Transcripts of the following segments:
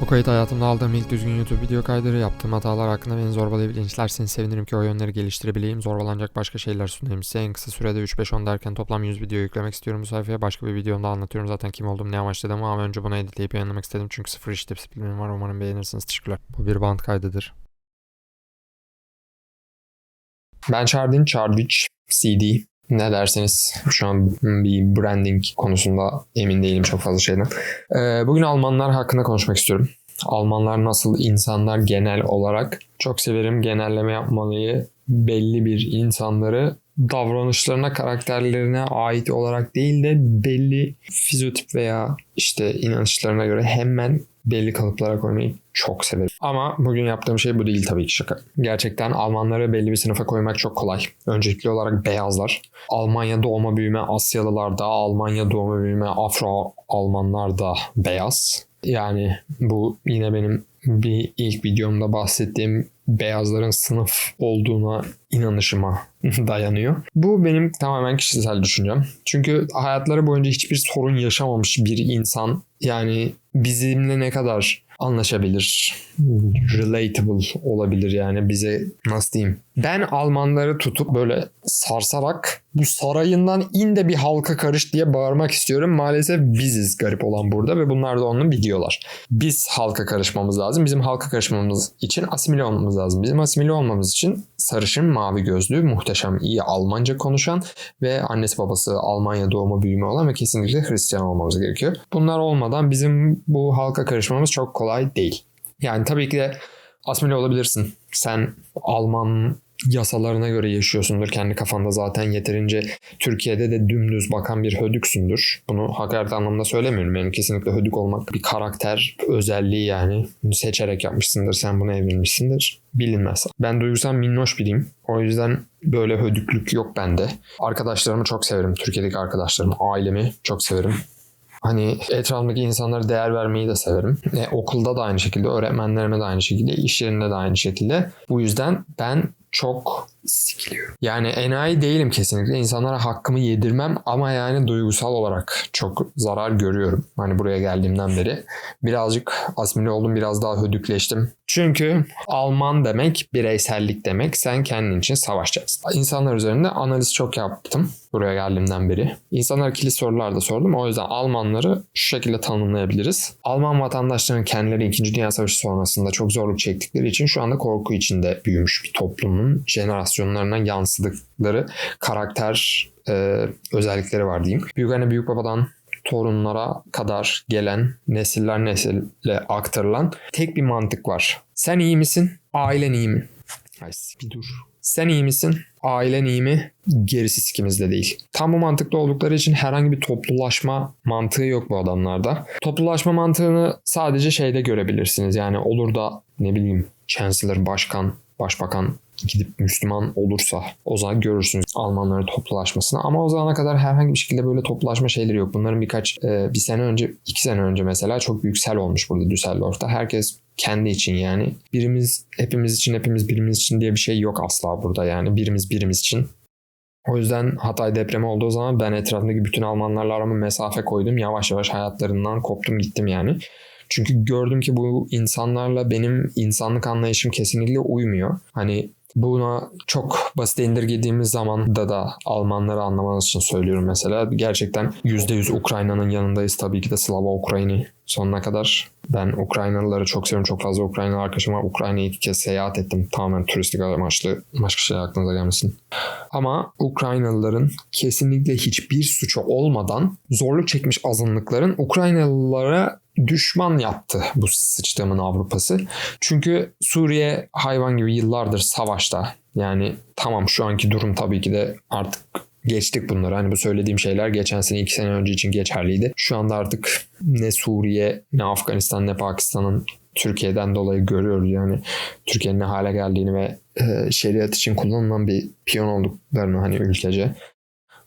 Bu kayıt hayatımda aldığım ilk düzgün YouTube video kaydıları yaptığım hatalar hakkında beni zorbalayıp linçlerseniz sevinirim ki o yönleri geliştirebileyim. Zorbalanacak başka şeyler sunayım size. En kısa sürede 3-5-10 derken toplam 100 video yüklemek istiyorum bu sayfaya. Başka bir videomda anlatıyorum zaten kim olduğumu ne amaçladığımı ama önce bunu editleyip yayınlamak istedim. Çünkü sıfır iş disiplinim var umarım beğenirsiniz. Teşekkürler. Bu bir band kaydıdır. Ben Chardin Chardwich CD. Ne derseniz şu an bir branding konusunda emin değilim çok fazla şeyden. Ee, bugün Almanlar hakkında konuşmak istiyorum. Almanlar nasıl insanlar genel olarak çok severim genelleme yapmalıyı belli bir insanları davranışlarına karakterlerine ait olarak değil de belli fizotip veya işte inançlarına göre hemen belli kalıplara koymayı çok severim. Ama bugün yaptığım şey bu değil tabii ki şaka. Gerçekten Almanları belli bir sınıfa koymak çok kolay. Öncelikli olarak beyazlar. Almanya doğma büyüme Asyalılar da, Almanya doğma büyüme Afro Almanlar da beyaz. Yani bu yine benim bir ilk videomda bahsettiğim beyazların sınıf olduğuna inanışıma dayanıyor. Bu benim tamamen kişisel düşüncem. Çünkü hayatları boyunca hiçbir sorun yaşamamış bir insan yani bizimle ne kadar anlaşabilir, relatable olabilir yani bize nasıl diyeyim. Ben Almanları tutup böyle sarsarak bu sarayından in de bir halka karış diye bağırmak istiyorum. Maalesef biziz garip olan burada ve bunlar da onu biliyorlar. Biz halka karışmamız lazım. Bizim halka karışmamız için asimile olmamız lazım. Bizim asimile olmamız için sarışın, mavi gözlü, muhteşem, iyi Almanca konuşan ve annesi babası Almanya doğumu büyüme olan ve kesinlikle Hristiyan olmamız gerekiyor. Bunlar olmadan bizim bu halka karışmamız çok kolay değil. Yani tabii ki de asimile olabilirsin. Sen Alman yasalarına göre yaşıyorsundur. Kendi kafanda zaten yeterince Türkiye'de de dümdüz bakan bir hödüksündür. Bunu hakaret anlamda söylemiyorum. Yani kesinlikle hödük olmak bir karakter özelliği yani. Bunu seçerek yapmışsındır. Sen bunu evrilmişsindir. Bilinmez. Ben duygusal minnoş biriyim. O yüzden böyle hödüklük yok bende. Arkadaşlarımı çok severim. Türkiye'deki arkadaşlarımı, ailemi çok severim. Hani etrafımdaki insanlara değer vermeyi de severim. E, okulda da aynı şekilde, öğretmenlerime de aynı şekilde, iş yerinde de aynı şekilde. Bu yüzden ben çok sikiliyorum. Yani enayi değilim kesinlikle. İnsanlara hakkımı yedirmem ama yani duygusal olarak çok zarar görüyorum. Hani buraya geldiğimden beri. Birazcık asimile oldum, biraz daha hödükleştim. Çünkü Alman demek bireysellik demek. Sen kendin için savaşacaksın. İnsanlar üzerinde analiz çok yaptım buraya geldiğimden beri. İnsanlara kilit sorular da sordum. O yüzden Almanları şu şekilde tanımlayabiliriz. Alman vatandaşlarının kendileri 2. Dünya Savaşı sonrasında çok zorluk çektikleri için şu anda korku içinde büyümüş bir toplumun jenerasyonlarına yansıdıkları karakter e, özellikleri var diyeyim. Büyük anne büyük babadan torunlara kadar gelen nesiller nesille aktarılan tek bir mantık var. Sen iyi misin? Ailen iyi mi? Ay bir dur. Sen iyi misin? Ailen iyi mi? Gerisi sikimizde değil. Tam bu mantıklı oldukları için herhangi bir toplulaşma mantığı yok bu adamlarda. Toplulaşma mantığını sadece şeyde görebilirsiniz. Yani olur da ne bileyim Chancellor, başkan, başbakan gidip Müslüman olursa o zaman görürsünüz Almanların toplulaşmasını. Ama o zamana kadar herhangi bir şekilde böyle toplulaşma şeyleri yok. Bunların birkaç e, bir sene önce, iki sene önce mesela çok büyük sel olmuş burada Düsseldorf'ta. Herkes kendi için yani. Birimiz hepimiz için, hepimiz birimiz için diye bir şey yok asla burada yani. Birimiz birimiz için. O yüzden Hatay depremi olduğu zaman ben etrafındaki bütün Almanlarla arama mesafe koydum. Yavaş yavaş hayatlarından koptum gittim yani. Çünkü gördüm ki bu insanlarla benim insanlık anlayışım kesinlikle uymuyor. Hani Buna çok basit indirgediğimiz zaman da da Almanları anlamanız için söylüyorum mesela. Gerçekten %100 Ukrayna'nın yanındayız. Tabii ki de Slava Ukrayni sonuna kadar. Ben Ukraynalıları çok seviyorum. Çok fazla Ukraynalı arkadaşım var. Ukrayna'ya iki kez seyahat ettim. Tamamen turistik amaçlı. Başka şey aklınıza gelmesin. Ama Ukraynalıların kesinlikle hiçbir suçu olmadan zorluk çekmiş azınlıkların Ukraynalılara düşman yaptı bu sıçtığımın Avrupa'sı. Çünkü Suriye hayvan gibi yıllardır savaşta. Yani tamam şu anki durum tabii ki de artık geçtik bunları. Hani bu söylediğim şeyler geçen sene iki sene önce için geçerliydi. Şu anda artık ne Suriye ne Afganistan ne Pakistan'ın Türkiye'den dolayı görüyoruz yani Türkiye'nin ne hale geldiğini ve e, şeriat için kullanılan bir piyon olduklarını hani ülkece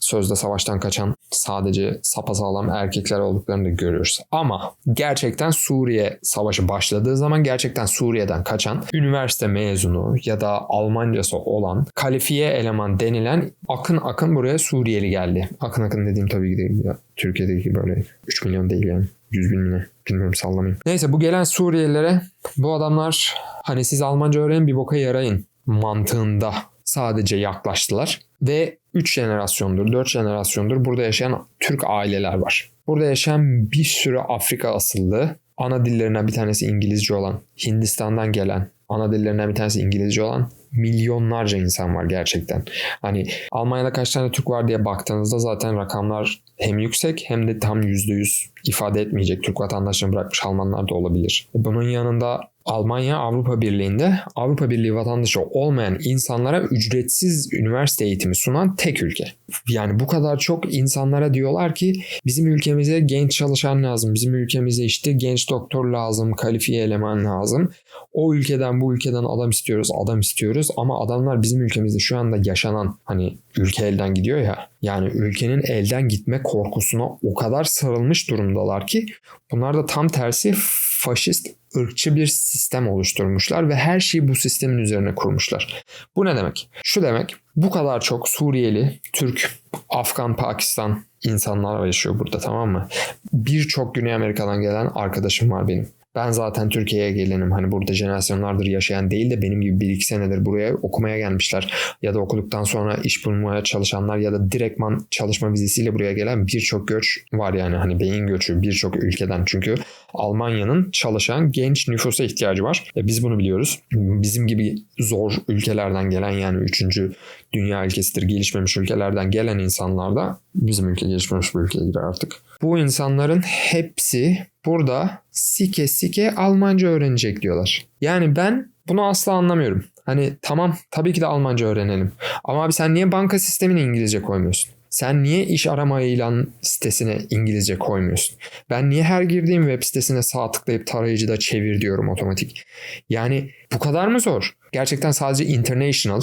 sözde savaştan kaçan sadece sapasağlam erkekler olduklarını da görüyoruz. Ama gerçekten Suriye savaşı başladığı zaman gerçekten Suriye'den kaçan üniversite mezunu ya da Almancası olan kalifiye eleman denilen akın akın buraya Suriyeli geldi. Akın akın dediğim tabii ki değil. Türkiye'deki böyle 3 milyon değil yani. 100 bin mi? Bilmiyorum sallamayayım. Neyse bu gelen Suriyelilere bu adamlar hani siz Almanca öğrenin bir boka yarayın mantığında sadece yaklaştılar. Ve 3 jenerasyondur, 4 jenerasyondur burada yaşayan Türk aileler var. Burada yaşayan bir sürü Afrika asıllı, ana dillerine bir tanesi İngilizce olan, Hindistan'dan gelen, ana dillerinden bir tanesi İngilizce olan milyonlarca insan var gerçekten. Hani Almanya'da kaç tane Türk var diye baktığınızda zaten rakamlar hem yüksek hem de tam %100 ifade etmeyecek Türk vatandaşını bırakmış Almanlar da olabilir. Bunun yanında Almanya Avrupa Birliği'nde Avrupa Birliği vatandaşı olmayan insanlara ücretsiz üniversite eğitimi sunan tek ülke. Yani bu kadar çok insanlara diyorlar ki bizim ülkemize genç çalışan lazım. Bizim ülkemize işte genç doktor lazım, kalifiye eleman lazım. O ülkeden bu ülkeden adam istiyoruz, adam istiyoruz ama adamlar bizim ülkemizde şu anda yaşanan hani ülke elden gidiyor ya. Yani ülkenin elden gitme korkusuna o kadar sarılmış durumdalar ki bunlar da tam tersi faşist ırkçı bir sistem oluşturmuşlar ve her şeyi bu sistemin üzerine kurmuşlar. Bu ne demek? Şu demek bu kadar çok Suriyeli, Türk, Afgan, Pakistan insanlar yaşıyor burada tamam mı? Birçok Güney Amerika'dan gelen arkadaşım var benim. Ben zaten Türkiye'ye gelenim. Hani burada jenerasyonlardır yaşayan değil de benim gibi bir iki senedir buraya okumaya gelmişler. Ya da okuduktan sonra iş bulmaya çalışanlar ya da direktman çalışma vizesiyle buraya gelen birçok göç var yani. Hani beyin göçü birçok ülkeden. Çünkü Almanya'nın çalışan genç nüfusa ihtiyacı var. E biz bunu biliyoruz. Bizim gibi zor ülkelerden gelen yani üçüncü dünya ülkesidir gelişmemiş ülkelerden gelen insanlar da bizim ülke gelişmemiş bir ülkeye girer artık. Bu insanların hepsi burada sike sike Almanca öğrenecek diyorlar. Yani ben bunu asla anlamıyorum. Hani tamam tabii ki de Almanca öğrenelim. Ama abi sen niye banka sistemine İngilizce koymuyorsun? Sen niye iş arama ilan sitesine İngilizce koymuyorsun? Ben niye her girdiğim web sitesine sağ tıklayıp tarayıcıda çevir diyorum otomatik? Yani bu kadar mı zor? Gerçekten sadece international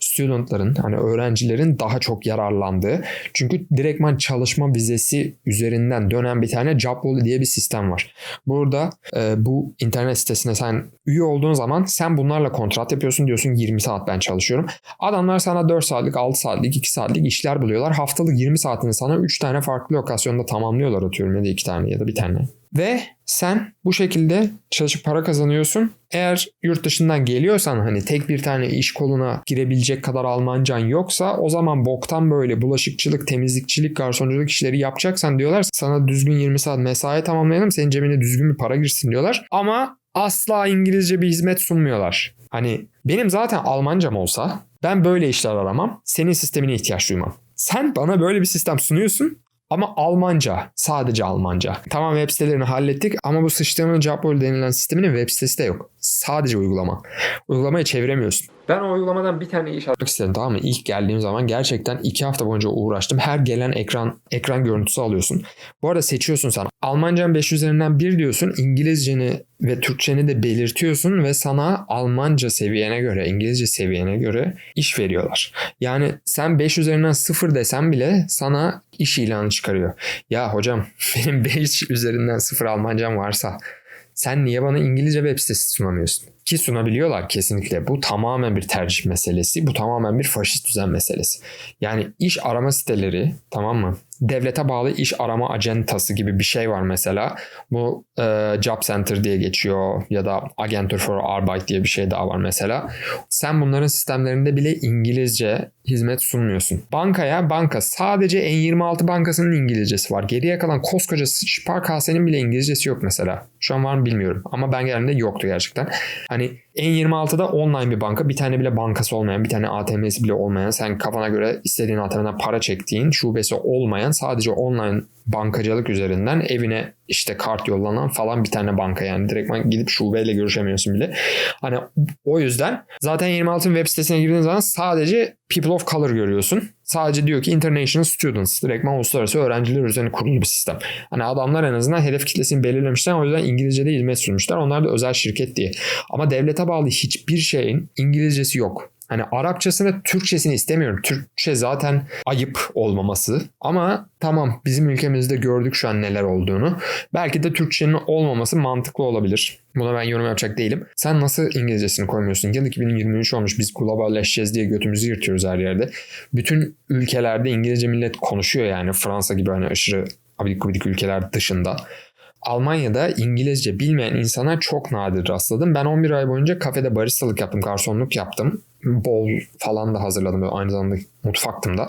studentların hani öğrencilerin daha çok yararlandığı. Çünkü direktman çalışma vizesi üzerinden dönen bir tane Joblolly diye bir sistem var. Burada e, bu internet sitesine sen üye olduğun zaman sen bunlarla kontrat yapıyorsun diyorsun 20 saat ben çalışıyorum. Adamlar sana 4 saatlik, 6 saatlik, 2 saatlik işler buluyorlar. Haftalık 20 saatini sana 3 tane farklı lokasyonda tamamlıyorlar atıyorum ya da 2 tane ya da bir tane. Ve sen bu şekilde çalışıp para kazanıyorsun. Eğer yurt dışından geliyorsan hani tek bir tane iş koluna girebilecek kadar Almancan yoksa o zaman boktan böyle bulaşıkçılık, temizlikçilik, garsonculuk işleri yapacaksan diyorlar sana düzgün 20 saat mesai tamamlayalım senin cebine düzgün bir para girsin diyorlar. Ama asla İngilizce bir hizmet sunmuyorlar. Hani benim zaten Almancam olsa ben böyle işler aramam. Senin sistemine ihtiyaç duymam. Sen bana böyle bir sistem sunuyorsun ama Almanca. Sadece Almanca. Tamam web sitelerini hallettik ama bu sıçtığımın Jobrol denilen sisteminin web sitesi de yok. Sadece uygulama. Uygulamayı çeviremiyorsun. Ben o uygulamadan bir tane iş almak istedim tamam mı? İlk geldiğim zaman gerçekten iki hafta boyunca uğraştım. Her gelen ekran ekran görüntüsü alıyorsun. Bu arada seçiyorsun sen. Almancan 5 üzerinden 1 diyorsun. İngilizceni ve Türkçeni de belirtiyorsun ve sana Almanca seviyene göre, İngilizce seviyene göre iş veriyorlar. Yani sen 5 üzerinden 0 desen bile sana iş ilanı çıkarıyor. Ya hocam benim 5 üzerinden 0 Almancam varsa sen niye bana İngilizce web sitesi sunamıyorsun? Ki sunabiliyorlar kesinlikle. Bu tamamen bir tercih meselesi. Bu tamamen bir faşist düzen meselesi. Yani iş arama siteleri tamam mı? Devlete bağlı iş arama acentası gibi bir şey var mesela. Bu e, Job Center diye geçiyor ya da Agentur for Arbeit diye bir şey daha var mesela. Sen bunların sistemlerinde bile İngilizce hizmet sunmuyorsun. Bankaya banka sadece N26 bankasının İngilizcesi var. Geriye kalan koskoca Sparkasse'nin bile İngilizcesi yok mesela. Şu an var mı bilmiyorum ama ben geldiğimde yoktu gerçekten. Hani N26'da online bir banka bir tane bile bankası olmayan bir tane ATM'si bile olmayan sen kafana göre istediğin ATM'den para çektiğin şubesi olmayan sadece online bankacılık üzerinden evine işte kart yollanan falan bir tane banka yani direktman gidip şubeyle görüşemiyorsun bile. Hani o yüzden zaten 26'ın web sitesine girdiğin zaman sadece people of color görüyorsun. Sadece diyor ki international students. Direktman uluslararası öğrenciler üzerine kurulu bir sistem. Hani adamlar en azından hedef kitlesini belirlemişler. O yüzden İngilizce'de hizmet sunmuşlar. Onlar da özel şirket diye. Ama devlete bağlı hiçbir şeyin İngilizcesi yok. Hani Arapçasını, Türkçesini istemiyorum. Türkçe zaten ayıp olmaması. Ama tamam bizim ülkemizde gördük şu an neler olduğunu. Belki de Türkçenin olmaması mantıklı olabilir. Buna ben yorum yapacak değilim. Sen nasıl İngilizcesini koymuyorsun? Yıl 2023 olmuş biz globalleşeceğiz diye götümüzü yırtıyoruz her yerde. Bütün ülkelerde İngilizce millet konuşuyor yani Fransa gibi hani aşırı abidik gubidik ülkeler dışında. Almanya'da İngilizce bilmeyen insana çok nadir rastladım. Ben 11 ay boyunca kafede baristalık yaptım, garsonluk yaptım. Bol falan da hazırladım. Böyle aynı zamanda mutfaktım da.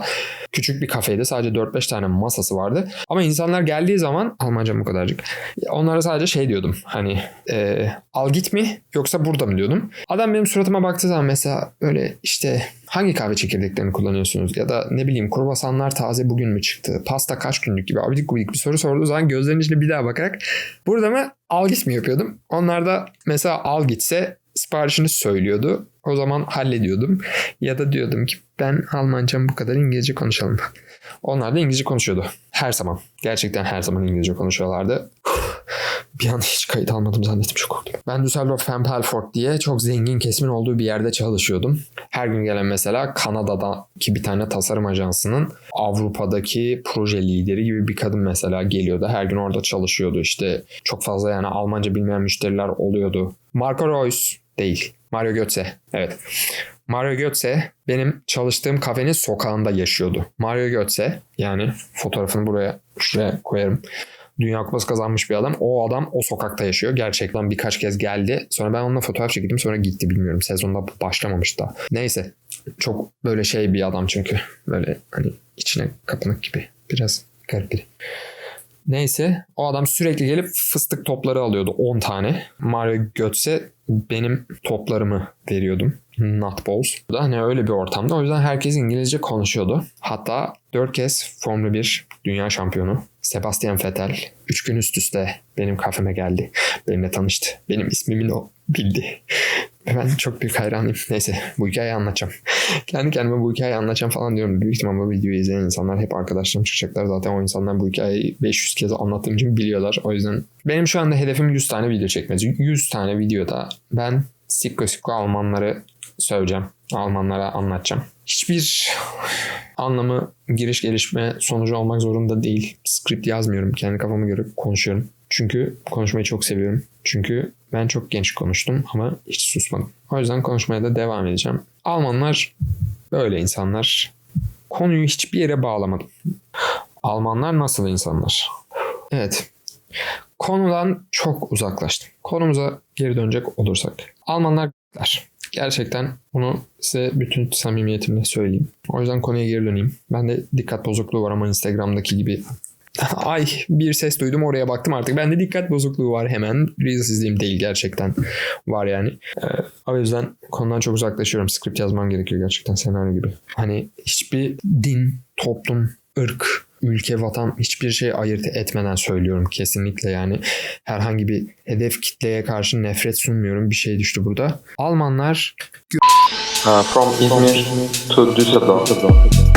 Küçük bir kafeydi. Sadece 4-5 tane masası vardı. Ama insanlar geldiği zaman Almanca bu kadarcık. Onlara sadece şey diyordum. Hani e, al git mi yoksa burada mı diyordum. Adam benim suratıma baktığı zaman mesela böyle işte hangi kahve çekirdeklerini kullanıyorsunuz? Ya da ne bileyim kruvasanlar taze bugün mü çıktı? Pasta kaç günlük gibi abidik gubidik bir soru sorduğu zaman gözlerinin içine bir daha bakarak burada mı al git mi yapıyordum? Onlar da mesela al gitse siparişini söylüyordu. O zaman hallediyordum. Ya da diyordum ki ben Almancam bu kadar İngilizce konuşalım. Onlar da İngilizce konuşuyordu. Her zaman. Gerçekten her zaman İngilizce konuşuyorlardı. Bir an hiç kayıt almadım zannettim çok korktum. Ben Düsseldorf Fempelfort diye çok zengin kesimin olduğu bir yerde çalışıyordum. Her gün gelen mesela Kanada'daki bir tane tasarım ajansının Avrupa'daki proje lideri gibi bir kadın mesela geliyordu. Her gün orada çalışıyordu işte. Çok fazla yani Almanca bilmeyen müşteriler oluyordu. Marco Reus değil. Mario Götze. Evet. Mario Götze benim çalıştığım kafenin sokağında yaşıyordu. Mario Götze yani fotoğrafını buraya şuraya koyarım. Dünya Kupası kazanmış bir adam. O adam o sokakta yaşıyor. Gerçekten birkaç kez geldi. Sonra ben onunla fotoğraf çektim. Sonra gitti bilmiyorum. Sezonda başlamamış da. Neyse. Çok böyle şey bir adam çünkü. Böyle hani içine kapanık gibi. Biraz garip biri. Neyse o adam sürekli gelip fıstık topları alıyordu 10 tane. Mario Götze benim toplarımı veriyordum. Nutballs. Bu da hani öyle bir ortamda. O yüzden herkes İngilizce konuşuyordu. Hatta 4 kez Formula 1 dünya şampiyonu Sebastian Vettel 3 gün üst üste benim kafeme geldi. Benimle tanıştı. Benim ismimi o bildi. Ben çok büyük hayranıyım. Neyse bu hikayeyi anlatacağım. Kendi kendime bu hikayeyi anlatacağım falan diyorum. Büyük ihtimalle bu videoyu izleyen insanlar hep arkadaşlarım çıkacaklar. Zaten o insanlar bu hikayeyi 500 kez anlattığım için biliyorlar. O yüzden benim şu anda hedefim 100 tane video çekmesi. 100 tane videoda ben sikko sikko Almanları söyleyeceğim. Almanlara anlatacağım. Hiçbir anlamı giriş gelişme sonucu olmak zorunda değil. Script yazmıyorum. Kendi kafama göre konuşuyorum. Çünkü konuşmayı çok seviyorum. Çünkü ben çok genç konuştum ama hiç susmadım. O yüzden konuşmaya da devam edeceğim. Almanlar böyle insanlar. Konuyu hiçbir yere bağlamadım. Almanlar nasıl insanlar? Evet. Konudan çok uzaklaştım. Konumuza geri dönecek olursak. Almanlar Gerçekten bunu size bütün samimiyetimle söyleyeyim. O yüzden konuya geri döneyim. Ben de dikkat bozukluğu var ama Instagram'daki gibi Ay bir ses duydum oraya baktım artık. Bende dikkat bozukluğu var hemen. Reelsizliğim değil gerçekten var yani. Ee, o yüzden konudan çok uzaklaşıyorum. Script yazmam gerekiyor gerçekten senaryo gibi. Hani hiçbir din, toplum, ırk, ülke, vatan hiçbir şey ayırt etmeden söylüyorum kesinlikle yani. Herhangi bir hedef kitleye karşı nefret sunmuyorum. Bir şey düştü burada. Almanlar Uh, from Izmir to Düsseldorf.